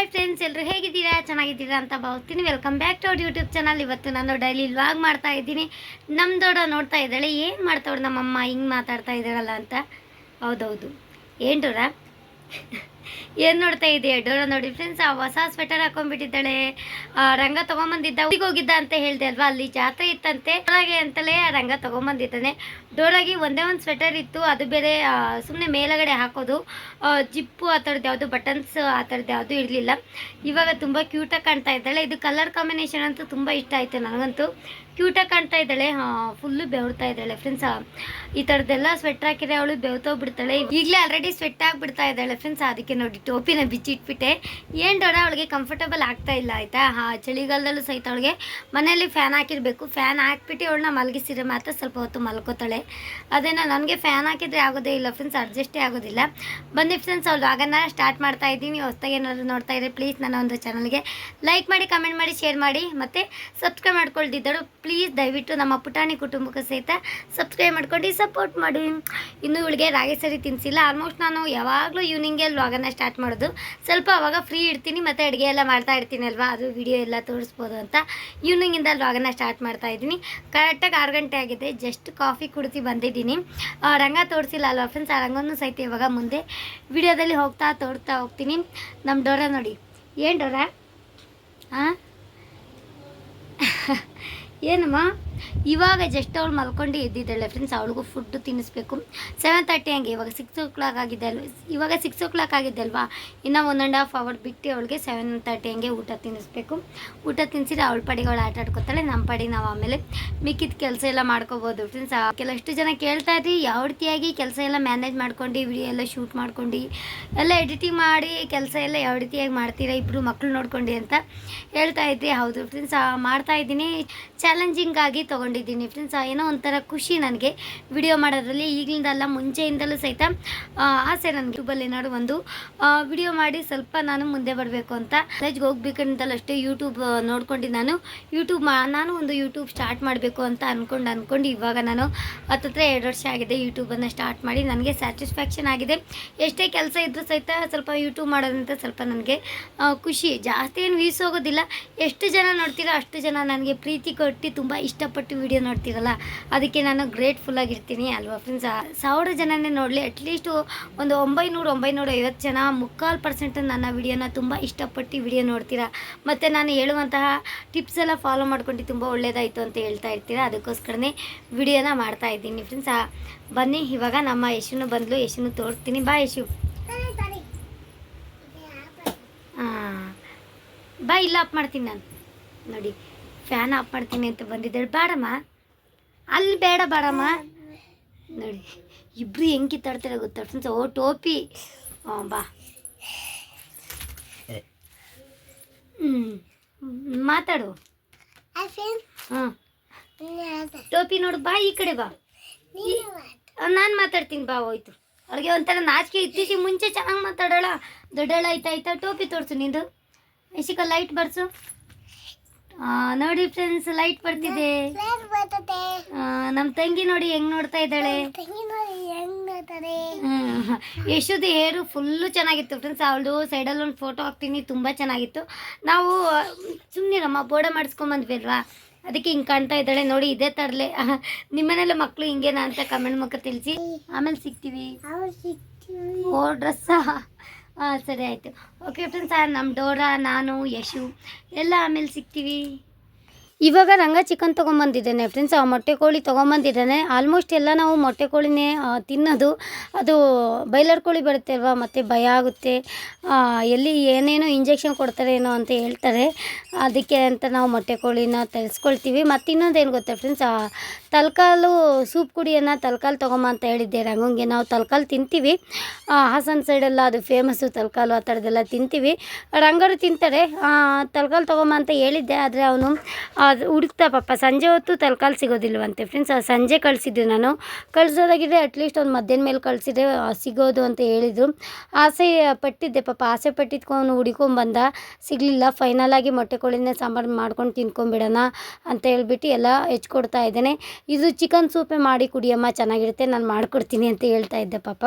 Hi friends ಎಲ್ಲರೂ ಹೇಗಿದ್ದೀರಾ? ಚೆನ್ನಾಗಿದ್ದೀರಾ ಅಂತ ಭಾವಿಸ್ತೀನಿ. ವೆಲ್ಕಮ್ ಬ್ಯಾಕ್ ಟು ಅವ್ರ ಯೂಟ್ಯೂಬ್ ಚಾನಲ್ ಇವತ್ತು ನಾನು ಡೈಲಿ ವ್ಲಾಗ್ ಮಾಡ್ತಾ ಇದ್ದೀನಿ. ನಮ್ಮ ದೊಡ್ಡ ನೋಡ್ತಾ ಇದ್ದಾಳೆ, ಏನು ನಮ್ಮ ನಮ್ಮಮ್ಮ, ಹಿಂಗೆ ಮಾತಾಡ್ತಾ ಇದ್ದಾಳಲ್ಲ ಅಂತ. ಹೌದೌದು. ಏನು ಡೋರ ಏನು ನೋಡ್ತಾ ಇದೆಯಾ? ಡೋರ ನೋಡಿ ಫ್ರೆಂಡ್ಸ್ ಆ ಹೊಸ ಸ್ವೆಟರ್ ಹಾಕೊಂಡ್ಬಿಟ್ಟಿದ್ದಾಳೆ. ರಂಗ ತೊಗೊಂಬಂದಿದ್ದ ಹೋಗಿದ್ದ ಅಂತ ಹೇಳ್ದೆ ಅಲ್ವಾ? ಅಲ್ಲಿ ಜಾತ್ರೆ ಇತ್ತಂತೆ. ಹಾಗೆ ಅಂತಲೇ ಆ ರಂಗ ತಗೊಂಬಂದಿದ್ದಾನೆ. ಡೋರಾಗಿ ಒಂದೇ ಒಂದು ಸ್ವೆಟರ್ ಇತ್ತು, ಅದು ಬೇರೆ ಸುಮ್ಮನೆ ಮೇಲಗಡೆ ಹಾಕೋದು ಜಿಪ್ಪು ಆ ಥರದ್ದು ಯಾವುದು, ಬಟನ್ಸ್ ಆ ಥರದ್ದು ಯಾವುದು ಇರಲಿಲ್ಲ. ಇವಾಗ ತುಂಬ ಕ್ಯೂಟಾಗಿ ಕಾಣ್ತಾ ಇದ್ದಾಳೆ. ಇದು ಕಲರ್ ಕಾಂಬಿನೇಷನ್ ಅಂತೂ ತುಂಬ ಇಷ್ಟ ಆಯಿತು ನನಗಂತೂ. ಕ್ಯೂಟಾಗಿ ಕಾಣ್ತಾ ಇದ್ದಾಳೆ ಫುಲ್ಲು ಬೆವರ್ತಾ ಇದ್ದಾಳೆ ಫ್ರೆಂಡ್ಸ್. ಈ ಥರದ್ದೆಲ್ಲ ಸ್ವೆಟರ್ ಹಾಕಿದ್ರೆ ಅವಳು ಬೆವ್ತೋಗ್ಬಿಡ್ತಾಳೆ ಈಗಲೇ ಆಲ್ರೆಡಿ ಸ್ವೆಟ್ ಆಗಿಬಿಡ್ತಾ ಇದ್ದಾಳೆ ಫ್ರೆಂಡ್ಸ್. ಅದಕ್ಕೆ ನೋಡಿ, ಟೋಪಿನ ಬಿಚ್ಚಿಟ್ಬಿಟ್ಟೆ. ಏನು ಡೋರ, ಅವಳಿಗೆ ಕಂಫರ್ಟಬಲ್ ಆಗ್ತಾ ಇಲ್ಲ, ಆಯಿತಾ? ಚಳಿಗಾಲದಲ್ಲೂ ಸಹಿತ ಅವಳಿಗೆ ಮನೆಯಲ್ಲಿ ಫ್ಯಾನ್ ಹಾಕಿರಬೇಕು. ಫ್ಯಾನ್ ಹಾಕ್ಬಿಟ್ಟು ಅವಳನ್ನ ಮಲಗಿಸಿದ್ರೆ ಮಾತ್ರ ಸ್ವಲ್ಪ ಹೊತ್ತು ಮಲ್ಕೋತಾಳೆ. ಅದೇನೋ ನನಗೆ ಫ್ಯಾನ್ ಹಾಕಿದರೆ ಆಗೋದೇ ಇಲ್ಲ ಫ್ರೆಂಡ್ಸ್ ಅಡ್ಜಸ್ಟೇ ಆಗೋದಿಲ್ಲ. ಬನ್ನಿ ಫ್ರೆಂಡ್ಸ್ ಅವ್ರು ಆಗನ್ನ ಸ್ಟಾರ್ಟ್ ಮಾಡ್ತಾ ಇದ್ದೀನಿ. ಹೊಸ್ದಾಗಿ ಏನಾದರೂ ನೋಡ್ತಾ ಇದ್ರೆ ಪ್ಲೀಸ್ ನನ್ನ ಒಂದು ಚಾನಲ್ಗೆ ಲೈಕ್ ಮಾಡಿ ಕಮೆಂಟ್ ಮಾಡಿ ಶೇರ್ ಮಾಡಿ, ಮತ್ತು ಸಬ್ಸ್ಕ್ರೈಬ್ ಮಾಡ್ಕೊಳ್ತಿದ್ದಳು ಪ್ಲೀಸ್ ದಯವಿಟ್ಟು ನಮ್ಮ ಪುಟಾಣಿ ಕುಟುಂಬಕ್ಕೆ ಸಹಿತ ಸಬ್ಸ್ಕ್ರೈಬ್ ಮಾಡ್ಕೊಂಡು ಸಪೋರ್ಟ್ ಮಾಡಿ. ಇನ್ನು ಇವಳಿಗೆ ರಾಗಿ ಸರಿ ತಿನ್ನಿಸಿಲ್ಲ ಆಲ್ಮೋಸ್ಟ್ ನಾನು ಯಾವಾಗಲೂ ಈವ್ನಿಂಗೆ ವ್ಲಾಗನ್ನು ಸ್ಟಾರ್ಟ್ ಮಾಡೋದು. ಸ್ವಲ್ಪ ಅವಾಗ ಫ್ರೀ ಇಡ್ತೀನಿ ಮತ್ತು ಅಡುಗೆ ಎಲ್ಲ ಮಾಡ್ತಾ ಇರ್ತೀನಿ ಅಲ್ವಾ? ಅದು ವಿಡಿಯೋ ಎಲ್ಲ ತೋರಿಸ್ಬೋದು ಅಂತ ಈವ್ನಿಂಗಿಂದ ವ್ಲಾಗನ್ನು ಸ್ಟಾರ್ಟ್ ಮಾಡ್ತಾ ಇದ್ದೀನಿ. ಕರೆಕ್ಟಾಗಿ ಆರು ಗಂಟೆ ಆಗಿದೆ. ಜಸ್ಟ್ ಕಾಫಿ ಕುಡಿಸಿ ಬಂದಿದ್ದೀನಿ. ರಂಗ ತೋರಿಸಿಲ್ಲ ಅಲ್ವಾ ಫ್ರೆಂಡ್ಸ್ ಆ ರಂಗನೂ ಸಹಿತ ಇವಾಗ ಮುಂದೆ ವಿಡಿಯೋದಲ್ಲಿ ಹೋಗ್ತಾ ತೋರ್ತಾ ಹೋಗ್ತೀನಿ. ನಮ್ಮ ಡೋರ ನೋಡಿ. ಏನು ಡೋರ? ಹಾಂ ಏನಮ್ಮ? ಇವಾಗ ಜಸ್ಟ್ ಅವಳು ಮಲ್ಕೊಂಡು ಎದ್ದಿದ್ದಾಳೆ ಫ್ರೆಂಡ್ಸ್ ಅವಳಿಗೂ ಫುಡ್ ತಿನ್ನಿಸ್ಬೇಕು. ಸೆವೆನ್ ತರ್ಟಿ ಹಂಗೆ, ಇವಾಗ ಸಿಕ್ಸ್ ಓ ಕ್ಲಾಕ್ ಆಗಿದೆ ಅಲ್ವ? ಇವಾಗ ಸಿಕ್ಸ್ ಓ ಕ್ಲಾಕ್ ಆಗಿದೆ ಅಲ್ವಾ? ಇನ್ನು ಒನ್ ಆ್ಯಂಡ್ ಹಾಫ್ ಅವರ್ ಬಿಟ್ಟು ಅವಳಿಗೆ ಸೆವೆನ್ ತರ್ಟಿ ಹಂಗೆ ಊಟ ತಿನ್ನಿಸ್ಬೇಕು. ಊಟ ತಿನ್ನಿಸಿದ್ರೆ ಅವಳ ಪಡೆಗೆ ಅವಳು ಆಟ ಆಡ್ಕೊತಾಳೆ ನಮ್ಮ ಪಡೆ ನಾವು ಆಮೇಲೆ ಮಿಕ್ಕಿದ ಕೆಲಸ ಎಲ್ಲ ಮಾಡ್ಕೋಬೋದು. ಫ್ರೆಂಡ್ಸ್ ಕೆಲವಷ್ಟು ಜನ ಕೇಳ್ತಾ ಇದ್ರಿ ಯಾವ ರೀತಿಯಾಗಿ ಕೆಲಸ ಎಲ್ಲ ಮ್ಯಾನೇಜ್ ಮಾಡ್ಕೊಂಡು ವಿಡಿಯೋ ಎಲ್ಲ ಶೂಟ್ ಮಾಡ್ಕೊಂಡು, ಎಲ್ಲ ಎಡಿಟಿಂಗ್ ಮಾಡಿ ಕೆಲಸ ಎಲ್ಲ ಯಾವ ರೀತಿಯಾಗಿ ಮಾಡ್ತೀರಾ ಇಬ್ಬರು ಮಕ್ಕಳು ನೋಡ್ಕೊಂಡು ಅಂತ ಹೇಳ್ತಾ ಇದ್ರಿ. ಹೌದು ಫ್ರೆಂಡ್ಸ್ ಮಾಡ್ತಾ ಇದ್ದೀನಿ. ಚಾಲೆಂಜಿಂಗ್ ಆಗಿ ತೊಗೊಂಡಿದ್ದೀನಿ ಫ್ರೆಂಡ್ಸ್. ಏನೋ ಒಂಥರ ಖುಷಿ ನನಗೆ. ವಿಡಿಯೋ ಮಾಡೋದ್ರಲ್ಲಿ ಈಗಲಿಂದಲ್ಲ ಮುಂಚೆಯಿಂದಲೂ ಸಹಿತ ಆಸೆ ನನಗೆ ಯೂಟ್ಯೂಬಲ್ಲಿ ಏನಾದ್ರು ಒಂದು ವಿಡಿಯೋ ಮಾಡಿ ಸ್ವಲ್ಪ ನಾನು ಮುಂದೆ ಬರಬೇಕು ಅಂತ. ಕಾಲೇಜ್ಗೆ ಹೋಗ್ಬೇಕಂತಲೂ ಅಷ್ಟೇ ಯೂಟ್ಯೂಬ್ ನೋಡ್ಕೊಂಡು ನಾನು ಯೂಟ್ಯೂಬ್ ನಾನು ಒಂದು ಯೂಟ್ಯೂಬ್ ಸ್ಟಾರ್ಟ್ ಮಾಡಬೇಕು ಅಂತ ಅಂದ್ಕೊಂಡು ಅಂದ್ಕೊಂಡು ಇವಾಗ ನಾನು ಹತ್ತತ್ರ ಎರಡು ವರ್ಷ ಆಗಿದೆ ಯೂಟ್ಯೂಬನ್ನು ಸ್ಟಾರ್ಟ್ ಮಾಡಿ ನನಗೆ ಸ್ಯಾಟಿಸ್ಫ್ಯಾಕ್ಷನ್ ಆಗಿದೆ. ಎಷ್ಟೇ ಕೆಲಸ ಇದ್ದರೂ ಸಹಿತ ಸ್ವಲ್ಪ ಯೂಟ್ಯೂಬ್ ಮಾಡೋದಂತ ಸ್ವಲ್ಪ ನನಗೆ ಖುಷಿ. ಜಾಸ್ತಿ ಏನು ವೀಸ್ ಹೋಗೋದಿಲ್ಲ. ಎಷ್ಟು ಜನ ನೋಡ್ತೀರೋ ಅಷ್ಟು ಜನ ನನಗೆ ಪ್ರೀತಿ ಕೊಟ್ಟು ತುಂಬ ಇಷ್ಟಪಟ್ಟು ವಿಡಿಯೋ ನೋಡ್ತೀವಲ್ಲ, ಅದಕ್ಕೆ ನಾನು ಗ್ರೇಟ್ಫುಲ್ ಆಗಿರ್ತೀನಿ ಅಲ್ವಾ ಫ್ರೆಂಡ್ಸ್ ಸಾವಿರ ಜನನೇ ನೋಡಲಿ ಅಟ್ಲೀಸ್ಟು ಒಂದು ಒಂಬೈನೂರು ಒಂಬೈನೂರ ಐವತ್ತು ಜನ ಮುಕ್ಕಾಲು ಪರ್ಸೆಂಟ್ ನನ್ನ ವಿಡಿಯೋನ ತುಂಬ ಇಷ್ಟಪಟ್ಟು ವಿಡಿಯೋ ನೋಡ್ತೀರಾ? ಮತ್ತು ನಾನು ಹೇಳುವಂತಹ ಟಿಪ್ಸ್ ಎಲ್ಲ ಫಾಲೋ ಮಾಡ್ಕೊಂಡು ತುಂಬ ಒಳ್ಳೇದಾಯಿತು ಅಂತ ಹೇಳ್ತಾ ಇರ್ತೀರಾ? ಅದಕ್ಕೋಸ್ಕರನೇ ವಿಡಿಯೋನ ಮಾಡ್ತಾ ಇದ್ದೀನಿ ಫ್ರೆಂಡ್ಸ್ ಬನ್ನಿ, ಇವಾಗ ನಮ್ಮ ಯಶುನು ಬಂದಲು, ಯಶುನು ತೋರಿಸ್ತೀನಿ. ಬಾ ಯಶು. ಹಾಂ ಬಾ ಇಲ್ಲ ಆಫ್ ಮಾಡ್ತೀನಿ ನಾನು. ನೋಡಿ. ಫ್ಯಾನ್ ಆಫ್ ಮಾಡ್ತೀನಿ ಅಂತ ಬಂದಿದ್ದಾಳೆ. ಬೇಡಮ್ಮ. ಅಲ್ಲಿ ಬೇಡ ಬೇಡಮ್ಮ. ನೋಡಿ ಇಬ್ರು ಹೆಂಗೆ ಕಿತ್ತಾಡ್ತಾರೆ ಗೊತ್ತಾ ಫ್ರೆಂಡ್ಸ್ ಓ ಟೋಪಿ. ಹಾಂ ಬಾ. ಹ್ಞೂ ಮಾತಾಡು. ಹಾಂ. ಟೋಪಿ ನೋಡು ಬಾ ಈ ಕಡೆ ಬಾ. ನಾನು ಮಾತಾಡ್ತೀನಿ ಬಾ ಹೋಯ್ತು. ಅವ್ರಿಗೆ ಒಂಥರ ನಾಚಿಕೆ ಇತ್ತೀಚೆಗೆ ಮುಂಚೆ ಚೆನ್ನಾಗಿ ಮಾತಾಡೋಳ. ದೊಡ್ಡಳ ಆಯ್ತಾ ಆಯ್ತಾ ಟೋಪಿ ತೋರಿಸು ನಿಂದು. ಇಶಿಕ ಲೈಟ್ ಬರ್ಸು. ನೋಡಿ ಫ್ರೆಂಡ್ಸ್ ಲೈಟ್ ಬರ್ತಿದೆ. ನಮ್ಮ ತಂಗಿ ನೋಡಿ ಹೆಂಗ್ ನೋಡ್ತಾ ಇದ್ದಾಳೆ. ಯಶುದು ಹೇರು ಫುಲ್ಲು ಚೆನ್ನಾಗಿತ್ತು ಫ್ರೆಂಡ್ಸ್ ಅವಳು ಸೈಡಲ್ಲಿ ಒಂದು ಫೋಟೋ ಹಾಕ್ತೀನಿ ತುಂಬ ಚೆನ್ನಾಗಿತ್ತು. ನಾವು ಸುಮ್ಮನಿರಮ್ಮ ಬೋರ್ಡ ಮಾಡಿಸ್ಕೊಂಬಂದ್ವಿ ಅಲ್ವಾ? ಅದಕ್ಕೆ ಹಿಂಗೆ ಕಾಣ್ತಾ ಇದ್ದಾಳೆ ನೋಡಿ ಇದೇ ತರಲೆ. ನಿಮ್ಮನೆಲ್ಲ ಮಕ್ಕಳು ಹಿಂಗೇನಾ ಅಂತ ಕಮೆಂಟ್ ಮುಖ ತಿಳಿಸಿ. ಆಮೇಲೆ ಸಿಗ್ತೀವಿ. ಓ ಡ್ರೆಸ್ಸಾ ಹಾಂ ಸರಿ ಆಯಿತು. ಓಕೆ ಫ್ರೆಂಡ್ಸ್ ನಮ್ಮ ಡೋರಾ, ನಾನು, ಯಶು, ಎಲ್ಲ ಆಮೇಲೆ ಸಿಗ್ತೀವಿ. ಇವಾಗ ರಂಗ ಚಿಕನ್ ತೊಗೊಂಬಂದಿದ್ದಾನೆ ಫ್ರೆಂಡ್ಸ್ ಆ ಮೊಟ್ಟೆ ಕೋಳಿ ತೊಗೊಂಬಂದಿದ್ದಾನೆ. ಆಲ್ಮೋಸ್ಟ್ ಎಲ್ಲ ನಾವು ಮೊಟ್ಟೆ ಕೋಳಿನೇ ತಿನ್ನೋದು. ಅದು ಬೈಲರ್ ಕೋಳಿ ಬರುತ್ತೆ ಅಲ್ವಾ, ಮತ್ತು ಭಯ ಆಗುತ್ತೆ. ಎಲ್ಲಿ ಏನೇನೋ ಇಂಜೆಕ್ಷನ್ ಕೊಡ್ತಾರೆ ಏನೋ ಅಂತ ಹೇಳ್ತಾರೆ. ಅದಕ್ಕೆ ಅಂತ ನಾವು ಮೊಟ್ಟೆ ಕೋಳಿನ ತರಿಸ್ಕೊಳ್ತೀವಿ. ಮತ್ತು ಇನ್ನೊಂದೇನು ಗೊತ್ತಾ ಫ್ರೆಂಡ್ಸ್ ತಲಕಾಲು ಸೂಪ್ ಕುಡಿಯೋಣ ತಲ್ಕಾಲು ತೊಗೊಂಬ ಅಂತ ಹೇಳಿದ್ದೆ. ರಂಗಂಗೆ ನಾವು ತಲ್ಕಾಲು ತಿಂತೀವಿ. ಹಾಸನ ಸೈಡೆಲ್ಲ ಅದು ಫೇಮಸ್ಸು ತಲ್ಕಾಲು ಆ ಥರದ್ದೆಲ್ಲ ತಿಂತೀವಿ. ರಂಗರು ತಿಂತಾರೆ. ತಲ್ಕಾಲು ತೊಗೊಂಬ ಅಂತ ಹೇಳಿದ್ದೆ. ಆದರೆ ಅವನು ಅದು ಹುಡುಕ್ತಾ ಪಾಪ. ಸಂಜೆ ಹೊತ್ತು ತಲ್ಕಾಲು ಸಿಗೋದಿಲ್ವಂತೆ ಫ್ರೆಂಡ್ಸ್ ಸಂಜೆ ಕಳಿಸಿದ್ದೆ ನಾನು. ಕಳ್ಸೋದಾಗಿದ್ರೆ ಅಟ್ಲೀಸ್ಟ್ ಒಂದು ಮಧ್ಯಾಹ್ನ ಮೇಲೆ ಕಳಿಸಿದ್ರೆ ಸಿಗೋದು ಅಂತ ಹೇಳಿದರು. ಆಸೆ ಪಟ್ಟಿದ್ದೆ ಪಾಪ. ಆಸೆ ಪಟ್ಟಿದ್ಕೊಂಡು ಹುಡ್ಕೊಂಬಂದ ಸಿಗಲಿಲ್ಲ. ಫೈನಲ್ ಆಗಿ ಮೊಟ್ಟೆ ಕೋಳಿನೇ ಸಾಂಬಾರು ಮಾಡ್ಕೊಂಡು ತಿನ್ಕೊಂಬಿಡೋಣ ಅಂತ ಹೇಳ್ಬಿಟ್ಟು ಎಲ್ಲ ಹೆಚ್ಕೊಡ್ತಾ ಇದ್ದೇನೆ. ಇದು ಚಿಕನ್ ಸೂಪೇ ಮಾಡಿ ಕುಡಿಯಮ್ಮ, ಚೆನ್ನಾಗಿರುತ್ತೆ, ನಾನು ಮಾಡಿಕೊಡ್ತೀನಿ ಅಂತ ಹೇಳ್ತಾ ಇದ್ದೆ ಪಾಪ.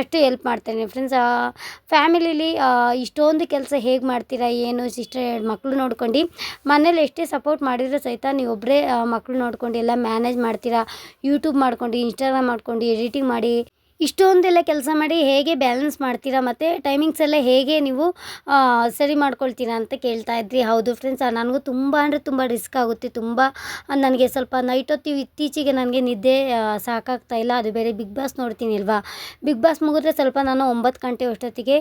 ಅಷ್ಟು ಹೆಲ್ಪ್ ಮಾಡ್ತೇನೆ. ಫ್ರೆಂಡ್ಸ್ ಫ್ಯಾಮಿಲೀಲಿ ಇಷ್ಟೊಂದು ಕೆಲಸ ಹೇಗೆ ಮಾಡ್ತೀರಾ, ಏನು ಸಿಸ್ಟರ್ ಎರಡು ಮಕ್ಕಳು ನೋಡ್ಕೊಂಡು, ಮನೇಲಿ ಎಷ್ಟೇ ಸಪೋರ್ಟ್ ಮಾಡಿದರೂ ಸಹಿತ ನೀವು ಒಬ್ಬರೇ ಮಕ್ಕಳು ನೋಡ್ಕೊಂಡು ಎಲ್ಲ ಮ್ಯಾನೇಜ್ ಮಾಡ್ತೀರಾ ಯೂಟ್ಯೂಬ್ ಮಾಡ್ಕೊಂಡು ಇನ್ಸ್ಟಾಗ್ರಾಮ್ ಮಾಡ್ಕೊಂಡು ಎಡಿಟಿಂಗ್ ಮಾಡಿ ಇಷ್ಟೊಂದೆಲ್ಲ ಕೆಲಸ ಮಾಡಿ ಹೇಗೆ ಬ್ಯಾಲೆನ್ಸ್ ಮಾಡ್ತೀರಾ ಮತ್ತು ಟೈಮಿಂಗ್ಸ್ ಎಲ್ಲ ಹೇಗೆ ನೀವು ಸರಿ ಮಾಡ್ಕೊಳ್ತೀರಾ ಅಂತ ಕೇಳ್ತಾ ಇದ್ರಿ. ಹೌದು ಫ್ರೆಂಡ್ಸ್ ನನಗೂ ತುಂಬ ಅಂದರೆ ತುಂಬ ರಿಸ್ಕ್ ಆಗುತ್ತೆ. ತುಂಬ ನನಗೆ ಸ್ವಲ್ಪ ನೈಟ್ ಹೊತ್ತು ಇತ್ತೀಚೆಗೆ ನನಗೆ ನಿದ್ದೆ ಸಾಕಾಗ್ತಾ ಇಲ್ಲ. ಅದು ಬೇರೆ ಬಿಗ್ ಬಾಸ್ ನೋಡ್ತೀನಿ ಅಲ್ವಾ? ಬಿಗ್ ಬಾಸ್ ಮುಗಿದ್ರೆ ಸ್ವಲ್ಪ ನಾನು ಒಂಬತ್ತು ಗಂಟೆ ಅಷ್ಟೊತ್ತಿಗೆ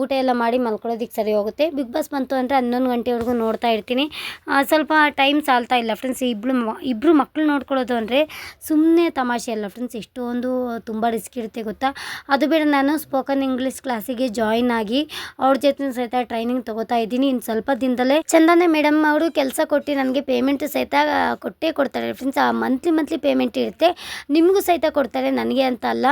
ಊಟ ಎಲ್ಲ ಮಾಡಿ ಮಲ್ಕೊಳ್ಳೋದಕ್ಕೆ ಸರಿ ಹೋಗುತ್ತೆ. ಬಿಗ್ ಬಾಸ್ ಬಂತು ಅಂದರೆ ಹನ್ನೊಂದು ಗಂಟೆವರೆಗೂ ನೋಡ್ತಾ ಇರ್ತೀನಿ. ಸ್ವಲ್ಪ ಟೈಮ್ ಸಾಲ್ತಾ ಇಲ್ಲ ಫ್ರೆಂಡ್ಸ್ ಇಬ್ಬರು ಇಬ್ಬರು ಮಕ್ಕಳು ನೋಡ್ಕೊಳ್ಳೋದು ಅಂದರೆ ಸುಮ್ಮನೆ ತಮಾಷೆ ಅಲ್ಲ ಫ್ರೆಂಡ್ಸ್ ಎಷ್ಟೊಂದು ತುಂಬ ರಿಸ್ಕ್ ಇರುತ್ತೆ ಗೊತ್ತಾ? ಅದು ಬೇಡ, ನಾನು ಸ್ಪೋಕನ್ ಇಂಗ್ಲೀಷ್ ಕ್ಲಾಸಿಗೆ ಜಾಯಿನ್ ಆಗಿ ಅವ್ರ ಜೊತೆ ಸಹಿತ ಟ್ರೈನಿಂಗ್ ತಗೋತಾ ಇದ್ದೀನಿ. ಇನ್ನು ಸ್ವಲ್ಪ ದಿನದಲ್ಲೇ ಚಂದನೆ ಮೇಡಮ್ ಅವರು ಕೆಲಸ ಕೊಟ್ಟು ನನಗೆ ಪೇಮೆಂಟ್ ಸಹಿತ ಕೊಟ್ಟೇ ಕೊಡ್ತಾರೆ. ಫ್ರೆಂಡ್ಸ್ ಆ ಮಂತ್ಲಿ ಮಂತ್ಲಿ ಪೇಮೆಂಟ್ ಇರುತ್ತೆ. ನಿಮಗೂ ಸಹಿತ ಕೊಡ್ತಾರೆ, ನನಗೆ ಅಂತ ಅಲ್ಲ.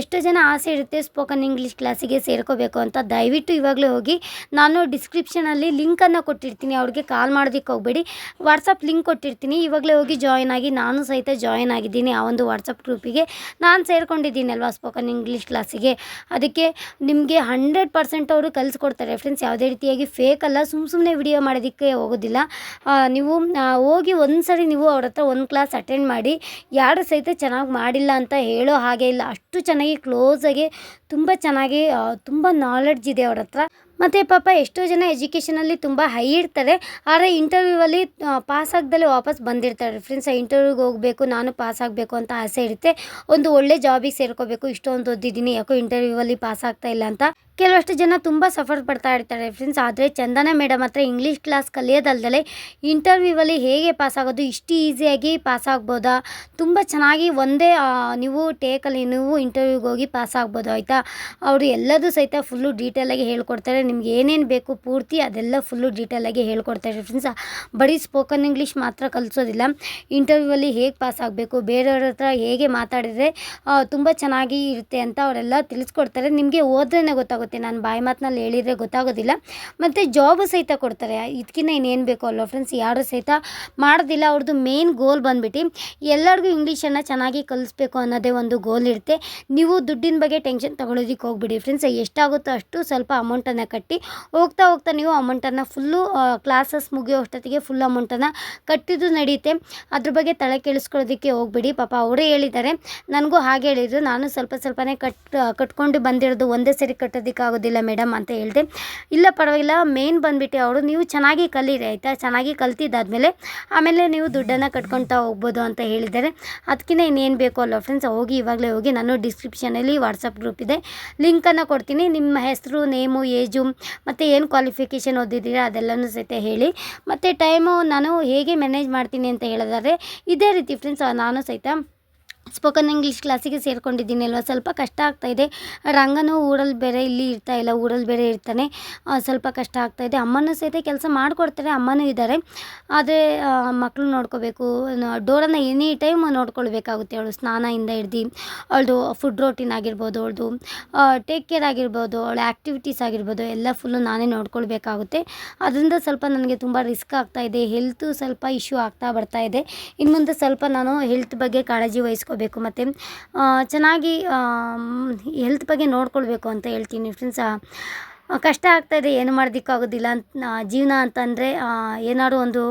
ಎಷ್ಟು ಜನ ಆಸೆ ಇರುತ್ತೆ ಸ್ಪೋಕನ್ ಇಂಗ್ಲೀಷ್ ಕ್ಲಾಸಿಗೆ ಸೇರ್ಕೋಬೇಕು ಅಂತ. ದಯವಿಟ್ಟು ಇವಾಗಲೇ ಹೋಗಿ ನಾನು ಡಿಸ್ಕ್ರಿಪ್ಷನಲ್ಲಿ ಲಿಂಕನ್ನು ಕೊಟ್ಟಿರ್ತೀನಿ. ಅವ್ರಿಗೆ ಕಾಲ್ ಮಾಡೋದಕ್ಕೆ ಹೋಗಬೇಡಿ. ವಾಟ್ಸಪ್ ಲಿಂಕ್ ಕೊಟ್ಟಿರ್ತೀನಿ. ಇವಾಗಲೇ ಹೋಗಿ ಜಾಯಿನ್ ಆಗಿ ನಾನು ಸಹಿತ ಜಾಯಿನ್ ಆಗಿದ್ದೀನಿ ಆ ಒಂದು ವಾಟ್ಸಪ್ ಗ್ರೂಪಿಗೆ ನಾನು ಸೇರ್ಕೊಂಡಿದ್ದೀನಿ ಸ್ಪೋಕನ್ ಇಂಗ್ಲೀಷ್ ಕ್ಲಾಸಿಗೆ ಅದಕ್ಕೆ ನಿಮಗೆ ಹಂಡ್ರೆಡ್ ಪರ್ಸೆಂಟ್ ಅವರು ಕಲಿಸ್ಕೊಡ್ತಾರೆ ಫ್ರೆಂಡ್ಸ್ ಯಾವುದೇ ರೀತಿಯಾಗಿ ಫೇಕ್ ಅಲ್ಲ ಸುಮ್ಮ ಸುಮ್ಮನೆ ವಿಡಿಯೋ ಮಾಡೋದಕ್ಕೆ ಹೋಗೋದಿಲ್ಲ. ನೀವು ಹೋಗಿ ಒಂದು ಸರಿ ನೀವು ಅವ್ರ ಹತ್ರ ಒಂದು ಕ್ಲಾಸ್ ಅಟೆಂಡ್ ಮಾಡಿ, ಯಾರು ಸಹಿತ ಚೆನ್ನಾಗಿ ಮಾಡಿಲ್ಲ ಅಂತ ಹೇಳೋ ಹಾಗೆ ಇಲ್ಲ. ಅಷ್ಟು ಚೆನ್ನಾಗಿ ಕ್ಲೋಸಾಗಿ ತುಂಬ ಚೆನ್ನಾಗಿ ತುಂಬ ನಾಲೆಡ್ಜ್ ಇದೆ ಅವ್ರ ಹತ್ರ. ಮತ್ತು ಪಾಪ ಎಷ್ಟೋ ಜನ ಎಜುಕೇಷನಲ್ಲಿ ತುಂಬ ಹೈ ಇರ್ತಾರೆ. ಆದರೆ ಇಂಟರ್ವ್ಯೂವಲ್ಲಿ ಪಾಸ್ ಆಗ್ದಲೇ ವಾಪಸ್ ಬಂದಿರ್ತಾರೆ. ಫ್ರೆಂಡ್ಸ್ ಇಂಟರ್ವ್ಯೂಗೆ ಹೋಗಬೇಕು, ನಾನು ಪಾಸ್ ಆಗಬೇಕು ಅಂತ ಆಸೆ ಇರುತ್ತೆ. ಒಂದು ಒಳ್ಳೆ ಜಾಬಿಗೆ ಸೇರ್ಕೋಬೇಕು, ಇಷ್ಟೊಂದು ಓದಿದ್ದೀನಿ, ಯಾಕೋ ಇಂಟರ್ವ್ಯೂವಲ್ಲಿ ಪಾಸ್ ಆಗ್ತಾ ಇಲ್ಲ ಅಂತ. ಕೆಲವಷ್ಟು ಜನ ತುಂಬ ಸಫರ್ ಪಡ್ತಾ ಇರ್ತಾರೆ ಫ್ರೆಂಡ್ಸ್ ಆದರೆ ಚಂದನ ಮೇಡಮ್ ಹತ್ರ ಇಂಗ್ಲೀಷ್ ಕ್ಲಾಸ್ ಕಲಿಯೋದಲ್ದಲೆ ಇಂಟರ್ವ್ಯೂವಲ್ಲಿ ಹೇಗೆ ಪಾಸ್ ಆಗೋದು, ಇಷ್ಟು ಈಸಿಯಾಗಿ ಪಾಸ್ ಆಗ್ಬೋದಾ? ತುಂಬ ಚೆನ್ನಾಗಿ ಒಂದೇ ನೀವು ಟೇಕಲ್ಲಿ ನೀವು ಇಂಟರ್ವ್ಯೂಗೆ ಹೋಗಿ ಪಾಸ್ ಆಗ್ಬೋದು, ಆಯಿತಾ? ಅವರು ಎಲ್ಲದೂ ಸಹಿತ ಫುಲ್ಲು ಡೀಟೇಲಾಗಿ ಹೇಳ್ಕೊಡ್ತಾರೆ. ನಿಮ್ಗೆ ಏನೇನು ಬೇಕು ಪೂರ್ತಿ ಅದೆಲ್ಲ ಫುಲ್ಲು ಡೀಟೇಲಾಗಿ ಹೇಳ್ಕೊಡ್ತಾರೆ ಫ್ರೆಂಡ್ಸ್ ಬರೀ ಸ್ಪೋಕನ್ ಇಂಗ್ಲೀಷ್ ಮಾತ್ರ ಕಲಿಸೋದಿಲ್ಲ. ಇಂಟರ್ವ್ಯೂವಲ್ಲಿ ಹೇಗೆ ಪಾಸ್ ಆಗಬೇಕು, ಬೇರೆಯವ್ರ ಹತ್ರ ಹೇಗೆ ಮಾತಾಡಿದರೆ ತುಂಬ ಚೆನ್ನಾಗಿ ಇರುತ್ತೆ ಅಂತ ಅವರೆಲ್ಲ ತಿಳಿಸ್ಕೊಡ್ತಾರೆ. ನಿಮಗೆ ಓದ್ರೇ ಗೊತ್ತಾಗುತ್ತೆ. ನಾನು ಬಾಯಿ ಮಾತಿನಲ್ಲಿ ಹೇಳಿದರೆ ಗೊತ್ತಾಗೋದಿಲ್ಲ. ಮತ್ತು ಜಾಬು ಸಹಿತ ಕೊಡ್ತಾರೆ. ಇದಕ್ಕಿಂತ ಇನ್ನೇನು ಬೇಕು ಅಲ್ವಾ ಫ್ರೆಂಡ್ಸ್ ಯಾರು ಸಹಿತ ಮಾಡೋದಿಲ್ಲ. ಅವ್ರದ್ದು ಮೇನ್ ಗೋಲ್ ಬಂದುಬಿಟ್ಟು ಎಲ್ಲರಿಗೂ ಇಂಗ್ಲೀಷನ್ನು ಚೆನ್ನಾಗಿ ಕಲಿಸ್ಬೇಕು ಅನ್ನೋದೇ ಒಂದು ಗೋಲ್ ಇರುತ್ತೆ. ನೀವು ದುಡ್ಡಿನ ಬಗ್ಗೆ ಟೆನ್ಷನ್ ತೊಗೊಳೋದಕ್ಕೆ ಹೋಗ್ಬಿಡಿ ಫ್ರೆಂಡ್ಸ್ ಎಷ್ಟಾಗುತ್ತೋ ಅಷ್ಟು ಸ್ವಲ್ಪ ಅಮೌಂಟನ್ನು ಕಟ್ಟಿ ಹೋಗ್ತಾ ಹೋಗ್ತಾ ನೀವು ಅಮೌಂಟನ್ನು ಫುಲ್ಲು ಕ್ಲಾಸಸ್ ಮುಗಿಯೋ ಅಷ್ಟೊತ್ತಿಗೆ ಫುಲ್ ಅಮೌಂಟನ್ನು ಕಟ್ಟಿದ್ದು ನಡೆಯುತ್ತೆ. ಅದ್ರ ಬಗ್ಗೆ ತಲೆ ಕೆಡಿಸ್ಕೊಳ್ಳೋದಕ್ಕೆ ಹೋಗ್ಬಿಡಿ. ಪಾಪ ಅವರೇ ಹೇಳಿದ್ದಾರೆ. ನನಗೂ ಹಾಗೆ ಹೇಳಿದರು. ನಾನು ಸ್ವಲ್ಪ ಸ್ವಲ್ಪನೇ ಕಟ್, ಕಟ್ಕೊಂಡು ಬಂದಿರೋದು ಒಂದೇ ಸರಿ ಕಟ್ಟೋದಕ್ಕೆ ಆಗೋದಿಲ್ಲ ಮೇಡಮ್ ಅಂತ ಹೇಳಿದೆ. ಇಲ್ಲ, ಪರವಾಗಿಲ್ಲ, ಮೇನ್ ಬಂದುಬಿಟ್ಟು ಅವರು, ನೀವು ಚೆನ್ನಾಗಿ ಕಲೀರಿ, ಆಯಿತಾ? ಚೆನ್ನಾಗಿ ಕಲ್ತಿದ್ದಾದಮೇಲೆ ಆಮೇಲೆ ನೀವು ದುಡ್ಡನ್ನು ಕಟ್ಕೊಳ್ತಾ ಹೋಗ್ಬೋದು ಅಂತ ಹೇಳಿದ್ದಾರೆ. ಅದಕ್ಕಿಂತ ಇನ್ನೇನು ಬೇಕು ಅಲ್ಲ ಫ್ರೆಂಡ್ಸ್ ಹೋಗಿ ಇವಾಗಲೇ ಹೋಗಿ ನಾನು ಡಿಸ್ಕ್ರಿಪ್ಷನಲ್ಲಿ ವಾಟ್ಸಪ್ ಗ್ರೂಪ್ ಇದೆ. ಲಿಂಕನ್ನು ಕೊಡ್ತೀನಿ. ನಿಮ್ಮ ಹೆಸರು ನೇಮು ಏಜು ಮತ್ತು ಏನು ಕ್ವಾಲಿಫಿಕೇಷನ್ ಓದಿದ್ದೀರಾ ಅದೆಲ್ಲನೂ ಸಹಿತ ಹೇಳಿ. ಮತ್ತು ಟೈಮು ನಾನು ಹೇಗೆ ಮ್ಯಾನೇಜ್ ಮಾಡ್ತೀನಿ ಅಂತ ಹೇಳಿದರೆ ಇದೇ ರೀತಿ ಫ್ರೆಂಡ್ಸ್ ನಾನು ಸಹಿತ ಸ್ಪೋಕನ್ ಇಂಗ್ಲೀಷ್ ಕ್ಲಾಸಿಗೆ ಸೇರ್ಕೊಂಡಿದ್ದೀನಿ ಅಲ್ವಾ ಸ್ವಲ್ಪ ಕಷ್ಟ ಆಗ್ತಾ ಇದೆ. ರಂಗನೂ ಊರಲ್ಲಿ ಬೇರೆ ಇಲ್ಲಿ ಇರ್ತಾ ಇಲ್ಲ, ಊರಲ್ಲಿ ಬೇರೆ ಇರ್ತಾನೆ. ಸ್ವಲ್ಪ ಕಷ್ಟ ಆಗ್ತಾ ಇದೆ. ಅಮ್ಮನೂ ಸಹಿತ ಕೆಲಸ ಮಾಡಿಕೊಡ್ತಾರೆ, ಅಮ್ಮನೂ ಇದ್ದಾರೆ. ಆದರೆ ಮಕ್ಕಳು ನೋಡ್ಕೋಬೇಕು. ಡೋರನ್ನು ಎನಿ ಟೈಮ್ ನೋಡ್ಕೊಳ್ಬೇಕಾಗುತ್ತೆ ಅವಳು. ಸ್ನಾನದಿಂದ ಹಿಡ್ದು, ಅವಳದು ಫುಡ್ ರೋಟೀನ್ ಆಗಿರ್ಬೋದು, ಅವಳದು ಟೇಕ್ ಕೇರ್ ಆಗಿರ್ಬೋದು, ಅವಳ ಆ್ಯಕ್ಟಿವಿಟೀಸ್ ಆಗಿರ್ಬೋದು, ಎಲ್ಲ ಫುಲ್ಲು ನಾನೇ ನೋಡ್ಕೊಳ್ಬೇಕಾಗುತ್ತೆ. ಅದರಿಂದ ಸ್ವಲ್ಪ ನನಗೆ ತುಂಬ ರಿಸ್ಕ್ ಆಗ್ತಾ ಇದೆ. ಹೆಲ್ತು ಸ್ವಲ್ಪ ಇಶ್ಯೂ ಆಗ್ತಾ ಬರ್ತಾ ಇದೆ. ಇನ್ನು ಮುಂದೆ ಸ್ವಲ್ಪ ನಾನು ಹೆಲ್ತ್ ಬಗ್ಗೆ ಕಾಳಜಿ ವಹಿಸ್ಕೋಬೇಕು ಮತ್ತು ಚೆನ್ನಾಗಿ ಹೆಲ್ತ್ ಬಗ್ಗೆ ನೋಡ್ಕೊಳ್ಬೇಕು ಅಂತ ಹೇಳ್ತೀನಿ ಫ್ರೆಂಡ್ಸ್ ಕಷ್ಟ ಆಗ್ತಾಯಿದೆ, ಏನು ಮಾಡೋದಕ್ಕಾಗೋದಿಲ್ಲ ಅಂತ ಜೀವನ ಅಂತಂದರೆ ಏನಾದ್ರು ಒಂದು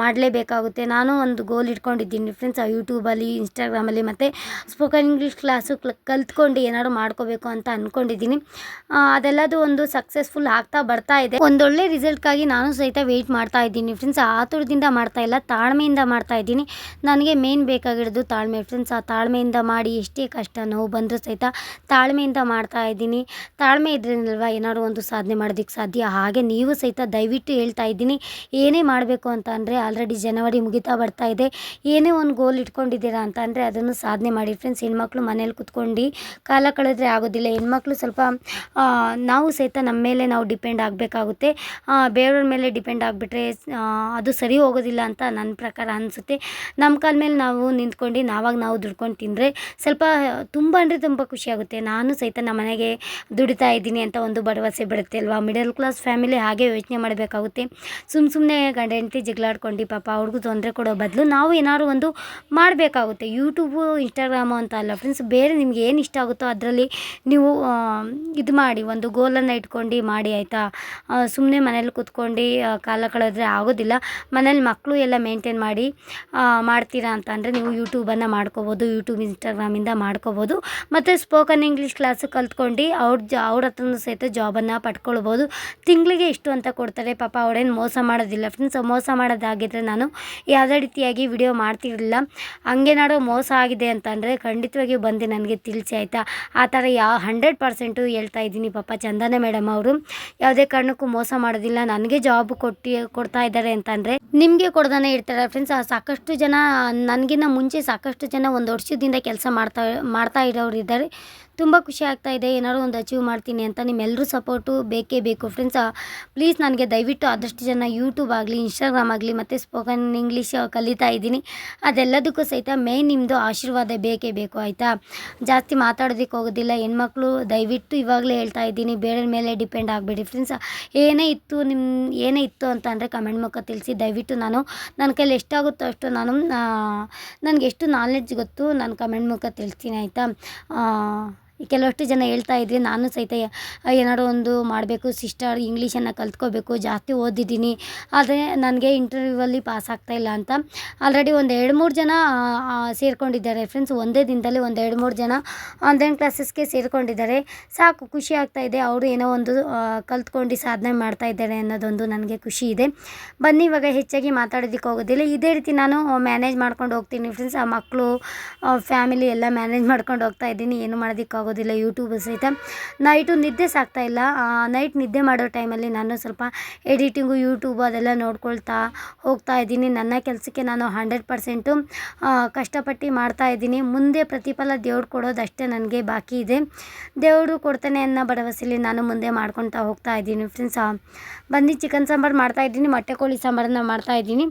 ಮಾಡಲೇಬೇಕಾಗುತ್ತೆ. ನಾನು ಒಂದು ಗೋಲ್ ಇಟ್ಕೊಂಡಿದ್ದೀನಿ ಫ್ರೆಂಡ್ಸ್ ಯೂಟ್ಯೂಬಲ್ಲಿ ಇನ್ಸ್ಟಾಗ್ರಾಮಲ್ಲಿ ಮತ್ತು ಸ್ಪೋಕನ್ ಇಂಗ್ಲೀಷ್ ಕ್ಲಾಸು ಕ್ಲ ಕಲ್ತ್ಕೊಂಡು ಏನಾದ್ರು ಮಾಡ್ಕೋಬೇಕು ಅಂತ ಅಂದ್ಕೊಂಡಿದ್ದೀನಿ ಅದೆಲ್ಲದೂ ಒಂದು ಸಕ್ಸಸ್ಫುಲ್ ಆಗ್ತಾ ಬರ್ತಾ ಇದೆ. ಒಂದೊಳ್ಳೆ ರಿಸಲ್ಟ್ಗಾಗಿ ನಾನು ಸಹಿತ ವೆಯ್ಟ್ ಮಾಡ್ತಾ ಇದ್ದೀನಿ ಫ್ರೆಂಡ್ಸ್ ಆತುರದಿಂದ ಮಾಡ್ತಾ ಇಲ್ಲ, ತಾಳ್ಮೆಯಿಂದ ಮಾಡ್ತಾ ಇದ್ದೀನಿ. ನನಗೆ ಮೇನ್ ಬೇಕಾಗಿರೋದು ತಾಳ್ಮೆ ಫ್ರೆಂಡ್ಸ್ ಆ, ತಾಳ್ಮೆಯಿಂದ ಮಾಡಿ ಎಷ್ಟೇ ಕಷ್ಟ ನೋವು ಬಂದರೂ ಸಹಿತ ತಾಳ್ಮೆಯಿಂದ ಮಾಡ್ತಾ ಇದ್ದೀನಿ. ತಾಳ್ಮೆ ಇದ್ರೇನಲ್ವಾ ಏನಾದ್ರು ಒಂದು ಸಾಧನೆ ಮಾಡೋದಕ್ಕೆ ಸಾಧ್ಯ? ಹಾಗೆ ನೀವು ಸಹಿತ ದಯವಿಟ್ಟು ಹೇಳ್ತಾ ಇದ್ದೀನಿ. ಏನೇ ಮಾಡಬೇಕು ಅಂತ ಅಂದರೆ ಆಲ್ರೆಡಿ ಜನವರಿ ಮುಗಿತಾ ಬರ್ತಾ ಇದೆ. ಏನೇ ಒಂದು ಗೋಲ್ ಇಟ್ಕೊಂಡಿದ್ದೀರಾ ಅಂತ ಅಂದರೆ ಅದನ್ನು ಸಾಧನೆ ಮಾಡಿ. ಫ್ರೆಂಡ್ಸ್ ಹೆಣ್ಮಕ್ಳು ಮನೇಲಿ ಕುತ್ಕೊಂಡು ಕಾಲ ಕಳೆದ್ರೆ ಆಗೋದಿಲ್ಲ. ಹೆಣ್ಮಕ್ಳು ಸ್ವಲ್ಪ ನಾವು ಸಹಿತ ನಮ್ಮ ಮೇಲೆ ನಾವು ಡಿಪೆಂಡ್ ಆಗಬೇಕಾಗುತ್ತೆ. ಬೇರೆಯವ್ರ ಮೇಲೆ ಡಿಪೆಂಡ್ ಆಗಿಬಿಟ್ರೆ ಅದು ಸರಿ ಹೋಗೋದಿಲ್ಲ ಅಂತ ನನ್ನ ಪ್ರಕಾರ ಅನಿಸುತ್ತೆ. ನಮ್ಮ ಕಾಲ ಮೇಲೆ ನಾವು ನಿಂತ್ಕೊಂಡು ನಾವಾಗ ನಾವು ದುಡ್ಕೊಂಡು ತಿಂದರೆ ಸ್ವಲ್ಪ, ತುಂಬ ಅಂದರೆ ತುಂಬ ಖುಷಿಯಾಗುತ್ತೆ ನಾನು ಸಹಿತ ನಮ್ಮ ಮನೆಗೆ ದುಡಿತಾ ಇದ್ದೀನಿ ಅಂತ ಒಂದು ಬಡವ ಭರವಸೆ ಬಿಡುತ್ತೆ ಅಲ್ವಾ ಮಿಡಲ್ ಕ್ಲಾಸ್ ಫ್ಯಾಮಿಲಿ ಹಾಗೆ ಯೋಚನೆ ಮಾಡಬೇಕಾಗುತ್ತೆ. ಸುಮ್ಮ ಸುಮ್ಮನೆ ಗಂಡ ಹೆಂಡತಿ ಜಗಳಾಡ್ಕೊಂಡು ಪಾಪ ಅವ್ರಿಗೂ ತೊಂದರೆ ಕೊಡೋ ಬದಲು ನಾವು ಏನಾದ್ರು ಒಂದು ಮಾಡಬೇಕಾಗುತ್ತೆ. ಯೂಟ್ಯೂಬು ಇನ್ಸ್ಟಾಗ್ರಾಮು ಅಂತ ಅಲ್ಲ ಫ್ರೆಂಡ್ಸ್ ಬೇರೆ ನಿಮ್ಗೆ ಏನು ಇಷ್ಟ ಆಗುತ್ತೋ ಅದರಲ್ಲಿ ನೀವು ಇದು ಮಾಡಿ, ಒಂದು ಗೋಲನ್ನು ಇಟ್ಕೊಂಡು ಮಾಡಿ ಆಯಿತಾ? ಸುಮ್ಮನೆ ಮನೇಲಿ ಕೂತ್ಕೊಂಡು ಕಾಲ ಕಳೆದ್ರೆ ಆಗೋದಿಲ್ಲ. ಮನೇಲಿ ಮಕ್ಕಳು ಎಲ್ಲ ಮೇಂಟೈನ್ ಮಾಡಿ ಮಾಡ್ತೀರಾ ಅಂತ ಅಂದರೆ ನೀವು ಯೂಟ್ಯೂಬನ್ನು ಮಾಡ್ಕೋಬೋದು ಯೂಟ್ಯೂಬ್ ಇನ್ಸ್ಟಾಗ್ರಾಮಿಂದ ಮಾಡ್ಕೋಬೋದು. ಮತ್ತು ಸ್ಪೋಕನ್ ಇಂಗ್ಲೀಷ್ ಕ್ಲಾಸ್ ಕಲ್ತ್ಕೊಂಡು ಅವ್ರ ಜಾ, ಅವ್ರ ಹತ್ರನೂ ಸಹಿತ ಜಾಬನ್ನು ಪಡ್ಕೊಳ್ಬೋದು. ತಿಂಗಳಿಗೆ ಇಷ್ಟು ಅಂತ ಕೊಡ್ತಾರೆ. ಪಾಪ ಅವಳೇನು ಮೋಸ ಮಾಡೋದಿಲ್ಲ ಫ್ರೆಂಡ್ಸ್ ಮೋಸ ಮಾಡೋದಾಗಿದ್ದರೆ ನಾನು ಯಾವುದೇ ರೀತಿಯಾಗಿ ವಿಡಿಯೋ ಮಾಡ್ತಿರಲಿಲ್ಲ. ಹಂಗೇನಾದ್ರು ಮೋಸ ಆಗಿದೆ ಅಂತಂದರೆ ಖಂಡಿತವಾಗಿಯೂ ಬಂದು ನನಗೆ ತಿಳಿಸಿ, ಆಯಿತಾ? ಆ ಥರ ಯಾವ ಹಂಡ್ರೆಡ್ ಪರ್ಸೆಂಟು ಹೇಳ್ತಾ ಇದ್ದೀನಿ ಪಾಪ ಚಂದನ ಮೇಡಮ್ ಅವರು. ಯಾವುದೇ ಕಾರಣಕ್ಕೂ ಮೋಸ ಮಾಡೋದಿಲ್ಲ. ನನಗೆ ಜಾಬ್ ಕೊಟ್ಟು, ಕೊಡ್ತಾ ಇದ್ದಾರೆ ಅಂತಂದರೆ ನಿಮಗೆ ಕೊಡ್ದಾನೆ ಇರ್ತಾರೆ ಫ್ರೆಂಡ್ಸ್ ಸಾಕಷ್ಟು ಜನ ನನಗಿನ್ನ ಮುಂಚೆ ಸಾಕಷ್ಟು ಜನ ಒಂದು ವರ್ಷದಿಂದ ಕೆಲಸ ಮಾಡ್ತಾ ಮಾಡ್ತಾ ಇರೋರು ಇದ್ದಾರೆ ತುಂಬ ಖುಷಿ ಆಗ್ತಾ ಇದೆ, ಏನಾದ್ರು ಒಂದು ಅಚೀವ್ ಮಾಡ್ತೀನಿ ಅಂತ ನಿಮ್ಮೆಲ್ಲರೂ ಸಪೋರ್ಟು ಬೇಕೇ ಬೇಕು. ಫ್ರೆಂಡ್ಸ್ ಪ್ಲೀಸ್ ನನಗೆ ದಯವಿಟ್ಟು ಆದಷ್ಟು ಜನ ಯೂಟ್ಯೂಬ್ ಆಗಲಿ ಇನ್ಸ್ಟಾಗ್ರಾಮ್ ಆಗಲಿ, ಮತ್ತು ಸ್ಪೋಕನ್ ಇಂಗ್ಲೀಷ್ ಕಲಿತಾ ಇದ್ದೀನಿ. ಅದೆಲ್ಲದಕ್ಕೂ ಸಹಿತ ಮೇನ್ ನಿಮ್ಮದು ಆಶೀರ್ವಾದ ಬೇಕೇ ಬೇಕು, ಆಯಿತಾ? ಜಾಸ್ತಿ ಮಾತಾಡೋದಕ್ಕೆ ಹೋಗೋದಿಲ್ಲ, ಹೆಣ್ಮಕ್ಳು ದಯವಿಟ್ಟು ಇವಾಗಲೇ ಹೇಳ್ತಾ ಇದ್ದೀನಿ ಬೇರೆ ಮೇಲೆ ಡಿಪೆಂಡ್ ಆಗಬೇಡಿ. ಫ್ರೆಂಡ್ಸ್ ಏನೇ ಇತ್ತು ನಿಮ್ಮ ಏನೇ ಇತ್ತು ಅಂತ ಅಂದರೆ ಕಮೆಂಟ್ ಮುಖ ತಿಳಿಸಿ, ದಯವಿಟ್ಟು ನಾನು, ನನ್ನ ಕೈಲಿ ಎಷ್ಟಾಗುತ್ತೋ ಅಷ್ಟು ನಾನು ನನಗೆ ಎಷ್ಟು ನಾಲೆಡ್ಜ್ ಗೊತ್ತು ನಾನು ಕಮೆಂಟ್ ಮುಖ ತಿಳಿಸ್ತೀನಿ, ಆಯಿತಾ? ಕೆಲವಷ್ಟು ಜನ ಹೇಳ್ತಾ ಇದ್ರಿ, ನಾನು ಸಹಿತ ಏನಾದರೂ ಒಂದು ಮಾಡಬೇಕು ಸಿಸ್ಟರ್ ಇಂಗ್ಲೀಷನ್ನು ಕಲ್ತ್ಕೋಬೇಕು, ಜಾಸ್ತಿ ಓದಿದ್ದೀನಿ, ಆದರೆ ನನಗೆ ಇಂಟರ್ವ್ಯೂವಲ್ಲಿ ಪಾಸ್ ಆಗ್ತಾ ಇಲ್ಲ ಅಂತ. ಆಲ್ರೆಡಿ ಒಂದು ಎರಡು ಮೂರು ಜನ ಸೇರ್ಕೊಂಡಿದ್ದಾರೆ ಫ್ರೆಂಡ್ಸ್ ಒಂದೇ ದಿನದಲ್ಲಿ ಒಂದು ಎರಡು ಮೂರು ಜನ ಆನ್ಲೈನ್ ಕ್ಲಾಸಸ್ಗೆ ಸೇರಿಕೊಂಡಿದ್ದಾರೆ. ಸಾಕು, ಖುಷಿ ಆಗ್ತಾ ಇದೆ, ಅವರು ಏನೋ ಒಂದು ಕಲ್ತ್ಕೊಂಡು ಸಾಧನೆ ಮಾಡ್ತಾ ಇದ್ದಾರೆ ಅನ್ನೋದೊಂದು ನನಗೆ ಖುಷಿ ಇದೆ. ಬನ್ನಿ, ಇವಾಗ ಹೆಚ್ಚಾಗಿ ಮಾತಾಡೋದಕ್ಕೆ ಹೋಗೋದಿಲ್ಲ. ಇದೇ ರೀತಿ ನಾನು ಮ್ಯಾನೇಜ್ ಮಾಡ್ಕೊಂಡು ಹೋಗ್ತೀನಿ ಫ್ರೆಂಡ್ಸ್ ಆ ಮಕ್ಕಳು ಫ್ಯಾಮಿಲಿ ಎಲ್ಲ ಮ್ಯಾನೇಜ್ ಮಾಡ್ಕೊಂಡು ಹೋಗ್ತಾ ಇದ್ದೀನಿ, ಏನು ಮಾಡೋದಕ್ಕಾಗೋದಿಲ್ಲ ಯೂಟ್ಯೂಬ್ ಸಹಿತ. ನೈಟು ನಿದ್ದೆ ಸಾಕ್ತಾ ಇಲ್ಲ. ನೈಟ್ ನಿದ್ದೆ ಮಾಡೋ ಟೈಮಲ್ಲಿ ನಾನು ಸ್ವಲ್ಪ ಎಡಿಟಿಂಗು ಯೂಟ್ಯೂಬ್ ಅದೆಲ್ಲ ನೋಡ್ಕೊಳ್ತಾ ಹೋಗ್ತಾ ಇದ್ದೀನಿ. ನನ್ನ ಕೆಲಸಕ್ಕೆ ನಾನು ಹಂಡ್ರೆಡ್ ಪರ್ಸೆಂಟು ಕಷ್ಟಪಟ್ಟು ಮಾಡ್ತಾ ಇದ್ದೀನಿ. ಮುಂದೆ ಪ್ರತಿಫಲ ದೇವ್ರು ಕೊಡೋದಷ್ಟೇ ನನಗೆ ಬಾಕಿ ಇದೆ. ದೇವರು ಕೊಡ್ತಾನೆ ಅನ್ನೋ ಭರವಸೆಯಲ್ಲಿ ನಾನು ಮುಂದೆ ಮಾಡ್ಕೊಳ್ತಾ ಹೋಗ್ತಾ ಇದ್ದೀನಿ ಫ್ರೆಂಡ್ಸ್ ಬಂದು ಚಿಕನ್ ಸಾಂಬಾರು ಮಾಡ್ತಾ ಇದ್ದೀನಿ, ಮೊಟ್ಟೆ ಕೋಳಿ ಸಾಂಬಾರನ್ನ ಮಾಡ್ತಾ ಇದ್ದೀನಿ.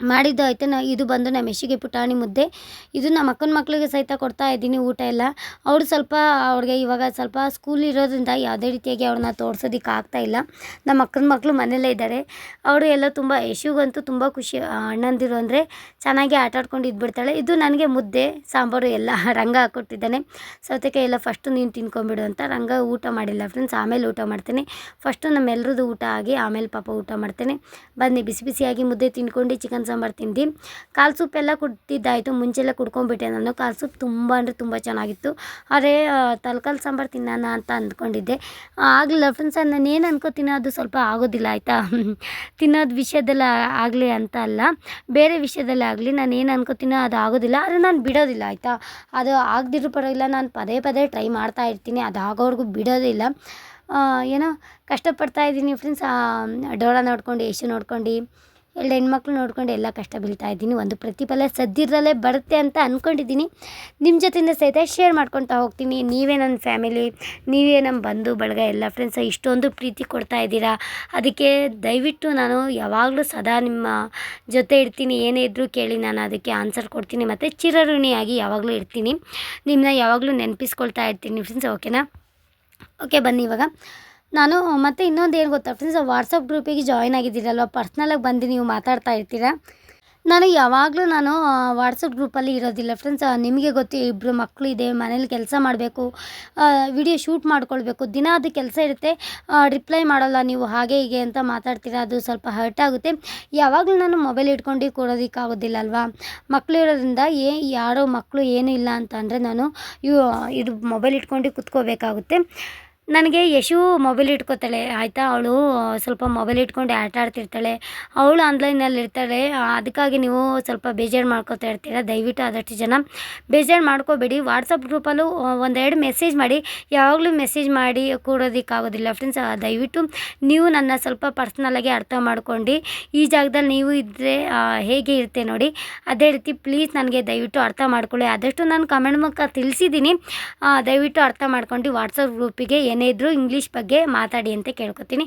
ಮಾಡಿದ್ದು ಐತೆ ನಾ ಇದು ಬಂದು ನಮ್ಮ ಮೆಷಿಗೆ ಪುಟಾಣಿ ಮುದ್ದೆ. ಇದು ನಮ್ಮ ಅಕ್ಕನ ಮಕ್ಕಳಿಗೆ ಸಹಿತ ಕೊಡ್ತಾ ಇದ್ದೀನಿ ಊಟ ಎಲ್ಲ. ಅವ್ರು ಸ್ವಲ್ಪ ಅವ್ರಿಗೆ ಇವಾಗ ಸ್ವಲ್ಪ ಸ್ಕೂಲ್ ಇರೋದ್ರಿಂದ ಯಾವುದೇ ರೀತಿಯಾಗಿ ಅವ್ರನ್ನ ತೋರ್ಸೋದಕ್ಕೆ ಆಗ್ತಾ ಇಲ್ಲ. ನಮ್ಮ ಅಕ್ಕನ ಮಕ್ಕಳು ಮನೆಯಲ್ಲೇ ಇದ್ದಾರೆ. ಅವರು ಎಲ್ಲ ತುಂಬ, ಯಶುಗಂತೂ ತುಂಬ ಖುಷಿ ಅಣ್ಣಂದಿರು ಅಂದರೆ ಚೆನ್ನಾಗಿ ಆಟ ಆಡ್ಕೊಂಡು ಇದ್ಬಿಡ್ತಾಳೆ. ಇದು ನನಗೆ ಮುದ್ದೆ, ಸಾಂಬಾರು ಎಲ್ಲ ರಂಗ ಹಾಕ್ಕೊಟ್ಟಿದ್ದಾನೆ ಸೌತೆಕಾಯಿ ಎಲ್ಲ ಫಸ್ಟು ನೀನು ತಿನ್ಕೊಂಬಿಡು ಅಂತ ರಂಗ ಊಟ ಮಾಡಿಲ್ಲ ಫ್ರೆಂಡ್ಸ್ ಆಮೇಲೆ ಊಟ ಮಾಡ್ತೇನೆ. ಫಸ್ಟು ನಮ್ಮೆಲ್ಲರದ್ದು ಊಟ ಆಗಿ ಆಮೇಲೆ ಪಾಪ ಊಟ ಮಾಡ್ತೇನೆ. ಬನ್ನಿ, ಬಿಸಿ ಬಿಸಿಯಾಗಿ ಮುದ್ದೆ ತಿನ್ಕೊಂಡು ಚಿಕನ್ ಸಾಂಬಾರು ತಿಂದು ಕಾಲು ಎಲ್ಲ ಕುಡ್ತಿದ್ದಾಯಿತು ಮುಂಚೆಲ್ಲ ಕುಡ್ಕೊಂಡ್ಬಿಟ್ಟೆ ನಾನು. ಕಾಲು ಸೂಪ್ ತುಂಬ ಅಂದರೆ ತುಂಬ ಚೆನ್ನಾಗಿತ್ತು. ಆದರೆ ತಲ್ಕಾಲು ಸಾಂಬಾರು ತಿನ್ನೋಣ ಅಂತ ಅಂದ್ಕೊಂಡಿದ್ದೆ. ಆಗಲಿಲ್ಲ ಫ್ರೆಂಡ್ಸ್ ನಾನು ಏನು ಅನ್ಕೋತೀನೋ ಅದು ಸ್ವಲ್ಪ ಆಗೋದಿಲ್ಲ, ಆಯಿತಾ? ತಿನ್ನೋದು ವಿಷಯದಲ್ಲಿ ಆಗಲಿ ಅಂತ ಅಲ್ಲ. ಬೇರೆ ವಿಷಯದಲ್ಲಿ ಆಗಲಿ, ನಾನು ಏನು ಅನ್ಕೋತೀನೋ ಅದು ಆಗೋದಿಲ್ಲ. ಆದರೆ ನಾನು ಬಿಡೋದಿಲ್ಲ, ಆಯಿತಾ? ಅದು ಆಗದಿರೋ ಪರವಾಗಿಲ್ಲ, ನಾನು ಪದೇ ಪದೇ ಟ್ರೈ ಮಾಡ್ತಾ ಇರ್ತೀನಿ. ಅದು ಆಗೋವರೆಗೂ ಬಿಡೋದಿಲ್ಲ. ಏನೋ ಕಷ್ಟಪಡ್ತಾ ಇದ್ದೀನಿ ಫ್ರೆಂಡ್ಸ್ ಡೋಳ ನೋಡ್ಕೊಂಡು, ಯಶು ನೋಡ್ಕೊಂಡು. ಎರಡು ಹೆಣ್ಮಕ್ಳು ನೋಡ್ಕೊಂಡು ಎಲ್ಲ ಕಷ್ಟ ಬೀಳ್ತಾ ಇದ್ದೀನಿ. ಒಂದು ಪ್ರತಿಫಲ ಸದ್ಯದಲ್ಲೇ ಬರುತ್ತೆ ಅಂತ ಅಂದ್ಕೊಂಡಿದ್ದೀನಿ ನಿಮ್ಮ ಜೊತೆಯಿಂದ ಸಹಿತ ಶೇರ್ ಮಾಡ್ಕೊತಾ ಹೋಗ್ತೀನಿ. ನೀವೇ ನನ್ನ ಫ್ಯಾಮಿಲಿ ನೀವೇ ನಮ್ಮ ಬಂಧು, ಬಳಗ, ಎಲ್ಲ ಫ್ರೆಂಡ್ಸ್ ಇಷ್ಟೊಂದು ಪ್ರೀತಿ ಕೊಡ್ತಾ ಇದ್ದೀರಾ? ಅದಕ್ಕೆ ದಯವಿಟ್ಟು ನಾನು ಯಾವಾಗಲೂ ಸದಾ ನಿಮ್ಮ ಜೊತೆ ಇರ್ತೀನಿ. ಏನೇ ಇದ್ದರೂ ಕೇಳಿ ನಾನು ಅದಕ್ಕೆ ಆನ್ಸರ್ ಕೊಡ್ತೀನಿ. ಮತ್ತು ಚಿರಋಣಿಯಾಗಿ ಯಾವಾಗಲೂ ಇರ್ತೀನಿ. ನಿಮ್ಮನ್ನ ಯಾವಾಗಲೂ ನೆನಪಿಸ್ಕೊಳ್ತಾ ಇರ್ತೀನಿ ಫ್ರೆಂಡ್ಸ್ ಓಕೆನಾ ಓಕೆ ಬನ್ನಿ ಇವಾಗ. ನಾನು, ಮತ್ತು ಇನ್ನೊಂದು ಏನು ಗೊತ್ತಾ ಫ್ರೆಂಡ್ಸ್ ವಾಟ್ಸಪ್ ಗ್ರೂಪಿಗೆ ಜಾಯ್ನ್ ಆಗಿದ್ದೀರಲ್ವ? ಪರ್ಸ್ನಲಾಗಿ ಬಂದು ನೀವು ಮಾತಾಡ್ತಾ ಇರ್ತೀರಾ? ನಾನು ಯಾವಾಗಲೂ ನಾನು ವಾಟ್ಸಪ್ ಗ್ರೂಪಲ್ಲಿ ಇರೋದಿಲ್ಲ ಫ್ರೆಂಡ್ಸ್ ನಿಮಗೆ ಗೊತ್ತು ಇಬ್ಬರು ಮಕ್ಕಳು ಇದೆ, ಮನೇಲಿ ಕೆಲಸ ಮಾಡಬೇಕು ವಿಡಿಯೋ ಶೂಟ್ ಮಾಡ್ಕೊಳ್ಬೇಕು. ದಿನ ಅದು ಕೆಲಸ ಇರುತ್ತೆ. ರಿಪ್ಲೈ ಮಾಡೋಲ್ಲ ನೀವು, ಹಾಗೆ ಹೀಗೆ ಅಂತ ಮಾತಾಡ್ತೀರಾ? ಅದು ಸ್ವಲ್ಪ ಹರ್ಟ್ ಆಗುತ್ತೆ. ಯಾವಾಗಲೂ ನಾನು ಮೊಬೈಲ್ ಇಟ್ಕೊಂಡು ಕೊಡೋದಕ್ಕಾಗೋದಿಲ್ಲ ಅಲ್ವಾ ಮಕ್ಕಳು ಇರೋದ್ರಿಂದ ಏ, ಯಾರೋ ಮಕ್ಕಳು ಏನೂ ಇಲ್ಲ ಅಂತ ಅಂದರೆ ನಾನು ಇದು ಮೊಬೈಲ್ ಇಟ್ಕೊಂಡು ಕುತ್ಕೋಬೇಕಾಗುತ್ತೆ. ನನಗೆ ಯಶು ಮೊಬೈಲ್ ಇಟ್ಕೋತಾಳೆ, ಆಯಿತಾ? ಅವಳು ಸ್ವಲ್ಪ ಮೊಬೈಲ್ ಇಟ್ಕೊಂಡು ಆಟ ಆಡ್ತಿರ್ತಾಳೆ. ಅವಳು ಆನ್ಲೈನಲ್ಲಿ ಇರ್ತಾಳೆ. ಅದಕ್ಕಾಗಿ ನೀವು ಸ್ವಲ್ಪ ಬೇಜಾರು ಮಾಡ್ಕೋತಾ ಇರ್ತೀರ? ದಯವಿಟ್ಟು ಆದಷ್ಟು ಜನ ಬೇಜಾರು ಮಾಡ್ಕೋಬೇಡಿ. ವಾಟ್ಸಪ್ ಗ್ರೂಪಲ್ಲೂ ಒಂದೆರಡು ಮೆಸೇಜ್ ಮಾಡಿ. ಯಾವಾಗಲೂ ಮೆಸೇಜ್ ಮಾಡಿ ಕೂಡೋದಕ್ಕಾಗೋದಿಲ್ಲ. ಫ್ರೆಂಡ್ಸ್ ದಯವಿಟ್ಟು ನೀವು ನನ್ನ ಸ್ವಲ್ಪ ಪರ್ಸ್ನಲಾಗಿ ಅರ್ಥ ಮಾಡ್ಕೊಂಡು ಈ ಜಾಗದಲ್ಲಿ ನೀವು ಇದ್ದರೆ ಹೇಗೆ ಇರುತ್ತೆ ನೋಡಿ. ಅದೇ ರೀತಿ ಪ್ಲೀಸ್ ನನಗೆ ದಯವಿಟ್ಟು ಅರ್ಥ ಮಾಡ್ಕೊಳ್ಳಿ. ಆದಷ್ಟು ನಾನು ಕಮೆಂಟ್ ಮುಖ ತಿಳಿಸಿದ್ದೀನಿ. ದಯವಿಟ್ಟು ಅರ್ಥ ಮಾಡ್ಕೊಂಡು ವಾಟ್ಸಪ್ ಗ್ರೂಪಿಗೆ ಏನು ಏನೇ ಇದ್ದರೂ ಇಂಗ್ಲೀಷ್ ಬಗ್ಗೆ ಮಾತಾಡಿ ಅಂತ ಕೇಳ್ಕೊತೀನಿ.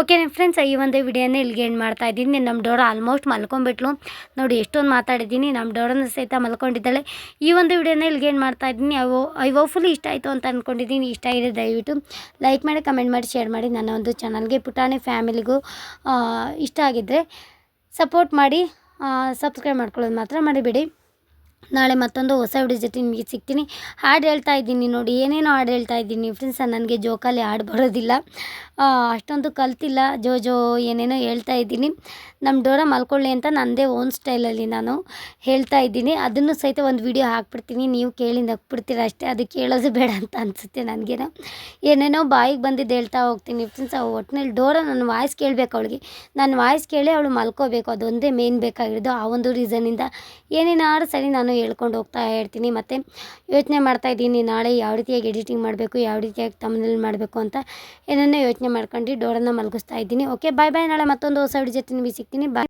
ಓಕೆ ಫ್ರೆಂಡ್ಸ್ ಈ ಒಂದು ವಿಡಿಯೋನ ಇಲ್ಲಿಗೆ ಏನು ಮಾಡ್ತಾ ಇದ್ದೀನಿ. ನಮ್ಮ ಡೋರ ಆಲ್ಮೋಸ್ಟ್ ಮಲ್ಕೊಂಡ್ಬಿಟ್ಲು. ನೋಡಿ, ಎಷ್ಟೊಂದು ಮಾತಾಡಿದ್ದೀನಿ. ನಮ್ಮ ಡೋರನ ಸಹಿತ ಮಲ್ಕೊಂಡಿದ್ದಾಳೆ. ಈ ಒಂದು ವಿಡಿಯೋನ ಇಲ್ಲಿಗೆ ಏನು ಮಾಡ್ತಾ ಇದ್ದೀನಿ. ಅವು ಐ ಹೋಪ್ಫುಲಿ ಇಷ್ಟ ಆಯಿತು ಅಂತ ಅಂದ್ಕೊಂಡಿದ್ದೀನಿ ಇಷ್ಟ ಆಗಿದೆ, ದಯವಿಟ್ಟು ಲೈಕ್ ಮಾಡಿ ಕಮೆಂಟ್ ಮಾಡಿ ಶೇರ್ ಮಾಡಿ. ನನ್ನ ಒಂದು ಚಾನಲ್ಗೆ ಪುಟಾಣಿ ಫ್ಯಾಮಿಲಿಗೂ ಇಷ್ಟ ಆಗಿದ್ದರೆ ಸಪೋರ್ಟ್ ಮಾಡಿ ಸಬ್ಸ್ಕ್ರೈಬ್ ಮಾಡ್ಕೊಳ್ಳೋದು ಮಾತ್ರ ಮಾಡಿಬಿಡಿ ನಾಳೆ ಮತ್ತೊಂದು ಹೊಸ ವಿಡಿಯೋ ಜೊತೆ ನಿಮಗೆ ಸಿಗ್ತೀನಿ. ಹಾಡು ಹೇಳ್ತಾ ಇದ್ದೀನಿ ನೋಡಿ, ಏನೇನು ಹಾಡು ಹೇಳ್ತಾ ಇದ್ದೀನಿ. ಫ್ರೆಂಡ್ಸ್ ನನಗೆ ಜೋಕಾಲಿ ಹಾಡು ಬರೋದಿಲ್ಲ. ಅಷ್ಟೊಂದು ಕಲ್ತಿಲ್ಲ. ಜೋ ಜೋ ಏನೇನೋ ಹೇಳ್ತಾ ಇದ್ದೀನಿ. ನಮ್ಮ ಡೋರ ಮಲ್ಕೊಳ್ಳಿ ಅಂತ ನನ್ನದೇ ಓನ್ ಸ್ಟೈಲಲ್ಲಿ ನಾನು ಹೇಳ್ತಾ ಇದ್ದೀನಿ. ಅದನ್ನು ಸಹಿತ ಒಂದು ವಿಡಿಯೋ ಹಾಕ್ಬಿಡ್ತೀನಿ. ನೀವು ಕೇಳಿ ನಗ್ಬಿಡ್ತೀರ ಅಷ್ಟೇ. ಅದು ಕೇಳೋದು ಬೇಡ ಅಂತ ಅನಿಸುತ್ತೆ ನನಗೇನೋ. ಏನೇನೋ ಬಾಯಿಗೆ ಬಂದಿದ್ದು ಹೇಳ್ತಾ ಹೋಗ್ತೀನಿ. ಫ್ರೆಂಡ್ಸ್ ಒಟ್ಟಿನಲ್ಲಿ ಡೋರ ನನ್ನ ವಾಯ್ಸ್ ಕೇಳಬೇಕು ಅವಳಿಗೆ. ನನ್ನ ವಾಯ್ಸ್ ಕೇಳಿ ಅವಳು ಮಲ್ಕೋಬೇಕು. ಅದೊಂದೇ ಮೇನ್ ಬೇಕಾಗಿರೋದು. ಆ ಒಂದು ರೀಸನಿಂದ ಏನೇನಾದ್ರೂ ಸರಿ ನಾನು ಹೇಳ್ಕೊಂಡು ಹೋಗ್ತಾ ಹೇಳ್ತೀನಿ ಮತ್ತು ಯೋಚನೆ ಮಾಡ್ತಾ ಇದ್ದೀನಿ. ನಾಳೆ ಯಾವ ರೀತಿಯಾಗಿ ಎಡಿಟಿಂಗ್ ಮಾಡಬೇಕು, ಯಾವ ರೀತಿಯಾಗಿ ತಮ್ಮನಲ್ಲಿ ಮಾಡಬೇಕು ಅಂತ ಏನೇನೋ ಯೋಚನೆ ಮಾಡ್ಕೊಂಡು ಡೋರನ್ನ ಮಲಗಿಸ್ತಾ ಇದ್ದೀನಿ. ಓಕೆ ಬಾಯ್ ಬಾಯ್ ನಾಳೆ ಮತ್ತೊಂದು ಹೊಸ ವಿಡಿಯೋ ಜೊತೆ ನಿಮಗೆ ಸಿಗ್ತೀನಿ. ಬಾಯ್